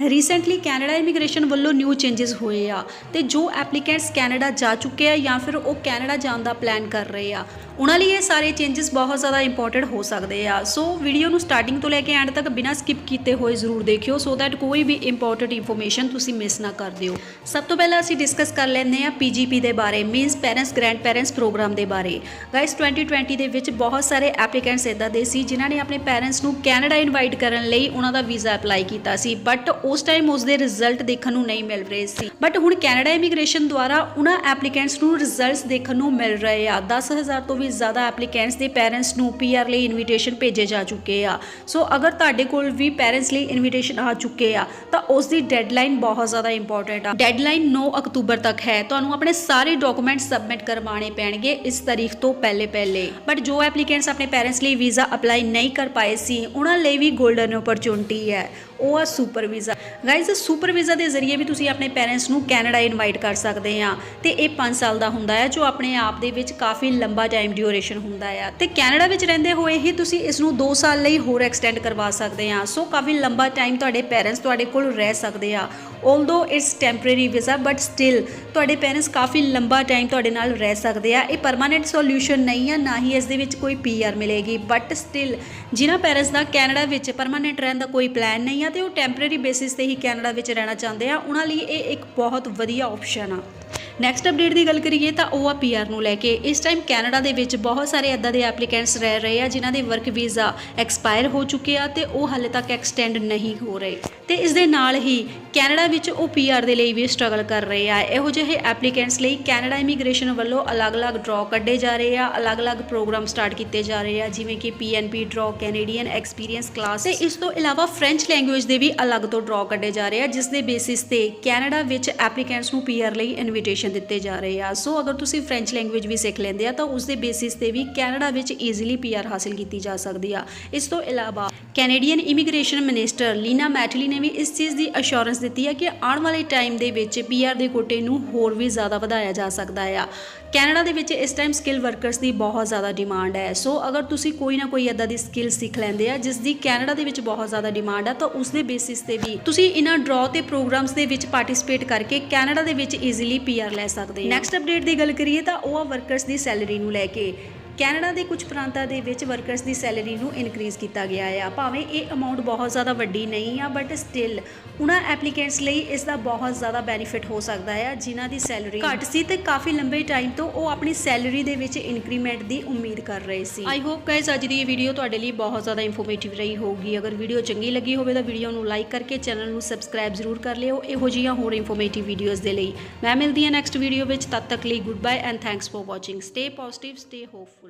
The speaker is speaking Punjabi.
ਰੀਸੈਂਟਲੀ ਕੈਨੇਡਾ ਇਮੀਗ੍ਰੇਸ਼ਨ ਵੱਲੋਂ ਨਿਊ ਚੇਂਜਸ ਹੋਏ ਆ ਤੇ ਜੋ ਐਪਲੀਕੈਂਟਸ ਕੈਨੇਡਾ ਜਾ ਚੁੱਕੇ ਆ ਜਾਂ ਫਿਰ ਉਹ ਕੈਨੇਡਾ ਜਾਣ ਦਾ ਪਲਾਨ ਕਰ ਰਹੇ ਆ, ਉਹਨਾਂ ਲਈ ਇਹ ਸਾਰੇ ਚੇਂਜਸ ਬਹੁਤ ਜ਼ਿਆਦਾ ਇੰਪੋਰਟੈਂਟ ਹੋ ਸਕਦੇ ਆ। ਸੋ ਵੀਡੀਓ ਨੂੰ ਸਟਾਰਟਿੰਗ ਤੋਂ ਲੈ ਕੇ ਐਂਡ ਤੱਕ ਬਿਨਾਂ ਸਕਿਪ ਕੀਤੇ ਹੋਏ ਜ਼ਰੂਰ ਦੇਖਿਓ। ਸੋ ਦੈਟ ਕੋਈ ਵੀ ਇੰਪੋਰਟੈਂਟ ਇਨਫੋਰਮੇਸ਼ਨ ਤੁਸੀਂ ਮਿਸ ਨਾ ਕਰ ਦਿਓ। ਸਭ ਤੋਂ ਪਹਿਲਾਂ ਅਸੀਂ ਡਿਸਕਸ ਕਰ ਲੈਂਦੇ ਆ ਪੀਜੀਪੀ ਦੇ ਬਾਰੇ means parents grandparents programme ਦੇ ਬਾਰੇ। ਗਾਇਸ 2020 ਦੇ ਵਿੱਚ ਬਹੁਤ ਸਾਰੇ ਐਪਲੀਕੈਂਟਸ ਇਦਾਂ ਦੇ ਸੀ ਜਿਨ੍ਹਾਂ ਨੇ ਆਪਣੇ ਪੈਰੈਂਟਸ ਨੂੰ ਕੈਨੇਡਾ ਇਨਵਾਈਟ ਕਰਨ ਲਈ ਉਹਨਾਂ ਦਾ ਵੀਜ਼ਾ ਅਪਲਾਈ ਕੀਤਾ ਸੀ। ਬਟ ਉਸ ਟਾਈਮ ਉਸ ਦੇ ਰਿਜ਼ਲਟ ਦੇਖਣ ਨੂੰ ਨਹੀਂ ਮਿਲ ਰਹੇ ਸੀ। ਬਟ ਹੁਣ ਕੈਨੇਡਾ ਇਮੀਗ੍ਰੇਸ਼ਨ ਦੁਆਰਾ ਉਹਨਾਂ ਐਪਲੀਕੈਂਟਸ ਨੂੰ ਰਿਜ਼ਲਟਸ ਦੇਖਣ ਨੂੰ ਮਿਲ ਰਹੇ ਆ। 10000 ਤੋਂ ਵੀ ਜ਼ਿਆਦਾ ਐਪਲੀਕੈਂਟਸ ਦੇ ਪੈਰੈਂਟਸ ਨੂੰ ਪੀਆਰ ਲਈ ਇਨਵੀਟੇਸ਼ਨ ਭੇਜੇ ਜਾ ਚੁੱਕੇ ਆ। ਸੋ ਅਗਰ ਤੁਹਾਡੇ ਕੋਲ ਵੀ ਪੈਰੈਂਟਸ ਲਈ ਇਨਵੀਟੇਸ਼ਨ ਆ ਚੁੱਕੇ ਆ, ਤਾਂ ਉਸ ਦੀ ਡੈਡਲਾਈਨ ਬਹੁਤ ਜ਼ਿਆਦਾ ਇੰਪੋਰਟੈਂਟ ਆ। ਡੈਡਲਾਈਨ 9 ਅਕਤੂਬਰ ਤੱਕ ਹੈ। ਤੁਹਾਨੂੰ ਆਪਣੇ ਸਾਰੇ ਡਾਕੂਮੈਂਟ ਸਬਮਿਟ ਕਰਵਾਉਣੇ ਪੈਣਗੇ ਇਸ ਤਾਰੀਖ ਤੋਂ ਪਹਿਲੇ ਪਹਿਲੇ ਬਟ ਜੋ ਐਪਲੀਕੈਂਟਸ ਆਪਣੇ ਪੈਰੈਂਟਸ ਲਈ ਵੀਜ਼ਾ ਅਪਲਾਈ ਨਹੀਂ ਕਰ ਪਾਏ ਸੀ, ਉਹਨਾਂ ਲਈ ਵੀ 골ਡਨ ਓਪਰਚੁਨਿਟੀ ਹੈ। ਉਹ ਆ super visa guys super visa ਦੇ ਜ਼ਰੀਏ ਵੀ ਤੁਸੀਂ ਆਪਣੇ ਪੇਰੈਂਟਸ ਨੂੰ ਕੈਨੇਡਾ ਇਨਵਾਈਟ ਕਰ ਸਕਦੇ ਆ। ਤੇ ਇਹ 5 ਸਾਲ ਦਾ ਹੁੰਦਾ ਹੈ, ਜੋ ਆਪਣੇ ਆਪ ਦੇ ਵਿੱਚ ਕਾਫੀ ਲੰਬਾ ਟਾਈਮ ਡਿਊਰੇਸ਼ਨ ਹੁੰਦਾ ਆ ਤੇ ਕੈਨੇਡਾ ਵਿੱਚ ਰਹਿੰਦੇ ਹੋਏ ਹੀ ਤੁਸੀਂ ਇਸ ਨੂੰ 2 ਸਾਲ ਲਈ ਹੋਰ ਐਕਸਟੈਂਡ ਕਰਵਾ ਸਕਦੇ ਆ। ਸੋ ਕਾਫੀ ਲੰਬਾ ਟਾਈਮ ਤੁਹਾਡੇ ਪੇਰੈਂਟਸ ਤੁਹਾਡੇ ਕੋਲ ਰਹਿ ਸਕਦੇ ਆ। Although it's temporary visa but still ਤੁਹਾਡੇ ਪੇਰੈਂਟਸ ਕਾਫੀ ਲੰਬਾ ਟਾਈਮ ਤੁਹਾਡੇ ਨਾਲ ਰਹਿ ਸਕਦੇ ਆ। ਇਹ ਪਰਮਾਨੈਂਟ ਸੋਲੂਸ਼ਨ ਨਹੀਂ ਆ, ਨਾ ਹੀ ਇਸ ਦੇ ਵਿੱਚ ਕੋਈ ਪੀਆਰ ਮਿਲੇਗੀ। ਬਟ ਸਟਿਲ ਜਿਨ੍ਹਾਂ ਪੈਰੈਂਟਸ ਦਾ ਕੈਨੇਡਾ ਵਿੱਚ ਪਰਮਾਨੈਂਟ ਰਹਿਣ ਦਾ ਕੋਈ ਪਲਾਨ ਨਹੀਂ ਆ, ਤੇ ਉਹ ਟੈਂਪਰੇਰੀ ਬੇਸਿਸ ਤੇ ਹੀ ਕੈਨੇਡਾ ਵਿੱਚ ਰਹਿਣਾ ਚਾਹੁੰਦੇ ਆ, ਉਹਨਾਂ ਲਈ ਇਹ ਇੱਕ ਬਹੁਤ ਵਧੀਆ ਆਪਸ਼ਨ ਆ। ਨੈਕਸਟ ਅਪਡੇਟ ਦੀ ਗੱਲ ਕਰੀਏ ਤਾਂ ਉਹ ਆ ਪੀਆਰ ਨੂੰ ਲੈ ਕੇ। ਇਸ ਟਾਈਮ ਕੈਨੇਡਾ ਦੇ ਵਿੱਚ ਬਹੁਤ ਸਾਰੇ ਇਦਾਂ ਦੇ ਐਪਲੀਕੈਂਟਸ ਰਹਿ ਰਹੇ ਆ, ਜਿਨ੍ਹਾਂ ਦੇ ਵਰਕ ਵੀਜ਼ਾ ਐਕਸਪਾਇਰ ਹੋ ਚੁੱਕੇ ਆ ਤੇ ਉਹ ਹਾਲੇ ਤੱਕ ਐਕਸਟੈਂਡ ਨਹੀਂ ਹੋ ਰਹੇ। ਤੇ ਇਸ ਦੇ ਨਾਲ ਹੀ ਕੈਨੇਡਾ ਵਿੱਚ ਉਹ ਪੀਆਰ ਦੇ ਲਈ ਵੀ ਸਟਰਗਲ ਕਰ ਰਹੇ ਆ। ਇਹੋ ਜਿਹੇ ਐਪਲੀਕੈਂਟਸ ਲਈ ਕੈਨੇਡਾ ਇਮੀਗ੍ਰੇਸ਼ਨ ਵੱਲੋਂ ਅਲੱਗ-ਅਲੱਗ ਡਰਾਅ ਕੱਢੇ ਜਾ ਰਹੇ ਆ, ਅਲੱਗ-ਅਲੱਗ ਪ੍ਰੋਗਰਾਮ ਸਟਾਰਟ ਕੀਤੇ ਜਾ ਰਹੇ ਆ, ਜਿਵੇਂ ਕਿ PNP draw Canadian experience class ਤੇ ਇਸ ਤੋਂ ਇਲਾਵਾ ਫ੍ਰੈਂਚ ਲੈਂਗੁਏਜ ਦੇ ਵੀ ਅਲੱਗ ਤੋਂ ਡਰਾਅ ਕੱਢੇ ਜਾ ਰਹੇ ਆ, ਜਿਸ ਦੇ ਬੇਸਿਸ ਤੇ ਕੈਨੇਡਾ ਵਿੱਚ ਐਪਲੀਕੈਂਟਸ ਨੂੰ ਪੀਆਰ ਲਈ ਇਨਵੀਟੇਸ਼ਨ ਦਿੱਤੇ ਜਾ ਰਹੇ ਆ। ਸੋ ਅਗਰ ਤੁਸੀਂ ਫ੍ਰੈਂਚ ਲੈਂਗੁਏਜ ਵੀ ਸਿੱਖ ਲੈਂਦੇ ਆ, ਤਾਂ ਉਸ ਦੇ ਬੇਸਿਸ ਤੇ ਵੀ ਕੈਨੇਡਾ ਵਿੱਚ ਈਜ਼ੀਲੀ ਪੀਆਰ ਹਾਸਲ ਕੀਤੀ ਜਾ ਸਕਦੀ ਆ। ਇਸ ਤੋਂ ਇਲਾਵਾ Canadian immigration minister Lena Metlege ਨੇ ਵੀ ਇਸ ਚੀਜ਼ ਦੀ ਅਸ਼ੋਰੈਂਸ ਦਿੱਤੀ ਹੈ ਕਿ ਆਉਣ ਵਾਲੇ ਟਾਈਮ ਦੇ ਵਿੱਚ ਪੀਆਰ ਦੇ ਕੋਟੇ ਨੂੰ ਹੋਰ ਵੀ ਜ਼ਿਆਦਾ ਵਧਾਇਆ ਜਾ ਸਕਦਾ ਆ। ਕੈਨੇਡਾ ਦੇ ਵਿੱਚ ਇਸ ਟਾਈਮ ਸਕਿੱਲ ਵਰਕਰਸ ਦੀ ਬਹੁਤ ਜ਼ਿਆਦਾ ਡਿਮਾਂਡ ਹੈ। ਸੋ ਅਗਰ ਤੁਸੀਂ ਕੋਈ ਨਾ ਕੋਈ ਇਦਾਂ ਦੀ ਸਕਿੱਲ ਸਿੱਖ ਲੈਂਦੇ ਆ, ਜਿਸ ਦੀ ਕੈਨੇਡਾ ਦੇ ਵਿੱਚ ਬਹੁਤ ਜ਼ਿਆਦਾ ਡਿਮਾਂਡ ਆ, ਤਾਂ ਉਸ ਦੇ ਬੇਸਿਸ ਤੇ ਵੀ ਤੁਸੀਂ ਇਹਨਾਂ ਡਰਾਅ ਤੇ ਪ੍ਰੋਗਰਾਮਸ ਦੇ ਵਿੱਚ ਪਾਰਟਿਸਿਪੇਟ ਕਰਕੇ ਕੈਨੇਡਾ ਦੇ ਵਿੱਚ ਈਜ਼ੀਲੀ ਪੀਆਰ ਲੈ ਸਕਦੇ ਆ ਨੈਕਸਟ ਅਪਡੇਟ ਦੀ ਗੱਲ ਕਰੀਏ ਤਾਂ ਉਹ ਆ ਵਰਕਰਸ ਦੀ ਸੈਲਰੀ ਨੂੰ ਲੈ ਕੇ। ਕੈਨੇਡਾ ਦੇ ਕੁਝ ਪ੍ਰਾਂਤਾਂ ਦੇ ਵਿੱਚ ਵਰਕਰਸ ਦੀ ਸੈਲਰੀ ਨੂੰ ਇਨਕਰੀਜ਼ ਕੀਤਾ ਗਿਆ ਆ। ਭਾਵੇਂ ਇਹ ਅਮਾਉਂਟ ਬਹੁਤ ਜ਼ਿਆਦਾ ਵੱਡੀ ਨਹੀਂ ਆ ਬਟ ਸਟਿਲ ਉਹਨਾਂ ਐਪਲੀਕੈਂਟਸ ਲਈ ਇਸ ਦਾ ਬਹੁਤ ਜ਼ਿਆਦਾ ਬੈਨੀਫਿਟ ਹੋ ਸਕਦਾ ਆ ਜਿਨ੍ਹਾਂ ਦੀ ਸੈਲਰੀ ਘੱਟ ਸੀ ਤੇ ਕਾਫੀ ਲੰਬੇ ਟਾਈਮ ਤੋਂ ਉਹ ਆਪਣੀ ਸੈਲਰੀ ਦੇ ਵਿੱਚ ਇਨਕਰੀਮੈਂਟ ਦੀ ਉਮੀਦ ਕਰ ਰਹੇ ਸੀ। ਆਈ ਹੋਪ ਗਾਇਜ਼ ਅੱਜ ਦੀ ਇਹ ਵੀਡੀਓ ਤੁਹਾਡੇ ਲਈ ਬਹੁਤ ਜ਼ਿਆਦਾ ਇਨਫੋਰਮੇਟਿਵ ਰਹੀ ਹੋਊਗੀ। ਅਗਰ ਵੀਡੀਓ ਚੰਗੀ ਲੱਗੀ ਹੋਵੇ ਤਾਂ ਵੀਡੀਓ ਨੂੰ ਲਾਈਕ ਕਰਕੇ ਚੈਨਲ ਨੂੰ ਸਬਸਕ੍ਰਾਈਬ ਜ਼ਰੂਰ ਕਰ ਲਿਓ। ਇਹੋ ਜਿਹੀਆਂ ਹੋਰ ਇਨਫੋਰਮੇਟਿਵ ਵੀਡੀਓਜ਼ ਦੇ ਲਈ ਮੈਂ ਮਿਲਦੀ ਹਾਂ ਨੈਕਸਟ ਵੀਡੀਓ ਵਿੱਚ। ਤਦ ਤੱਕ ਲਈ good bye and thanks for watching stay positive stay hopeful